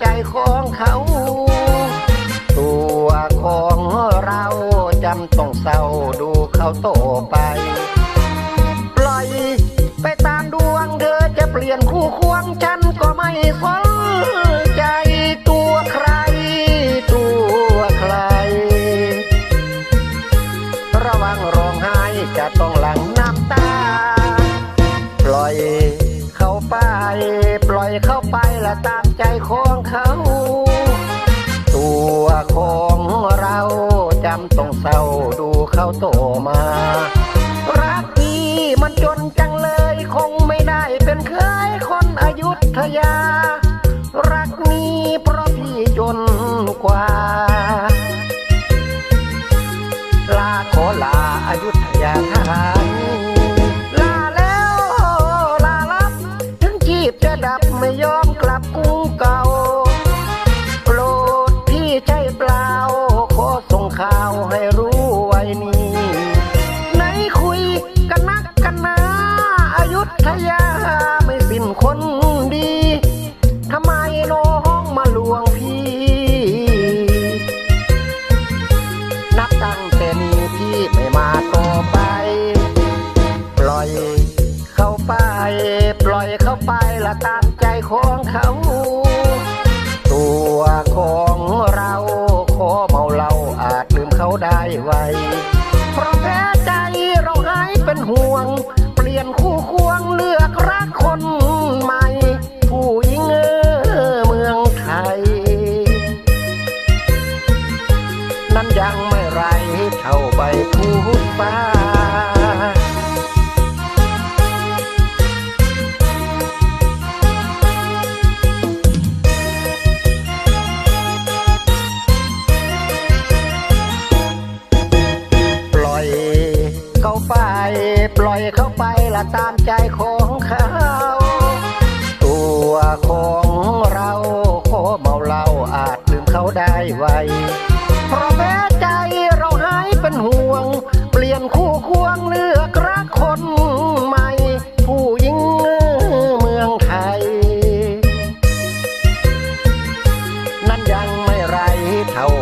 ใจของเขา ตัวของเราจำต้องเศร้าดูเขาโตไป ปล่อยไปตามดวงเธอจะเปลี่ยนคู่ควงฉันก็ไม่สนใจตัวใคร ตัวใคร ระวังร้องไห้จะต้องหลังน้ำตา ปล่อยเขาไป ปล่อยเขาไปละตามใจคน เขา ตัวของเราจำต้องเศร้าดูเขาโตมา รักพี่มันจนจังเลยคงไม่ได้เป็นเคยคนอายุทยา คนดีทำไมน้องมาลวงพี่ นับตั้งแต่นี้พี่ไม่มาต่อไป ปล่อยเขาไป ปล่อยเขาไปละตามใจของเขา ตัวของเราขอเมาเหล้าอาจลืมเขาได้ไวเพราะแพ้ใจเราหายเป็นห่วง เปลี่ยนคู่ควงเลือก นั้นยังไม่ไรเท่าใบพูดฟ้าปล่อยเขาไป ปล่อยเขาไปละตามใจของเขา ตัวขอ นคู่ควงเลือกรักคนใหม่ ผู้หญิงเมืองไทย นั้นยังไม่ไรเท่า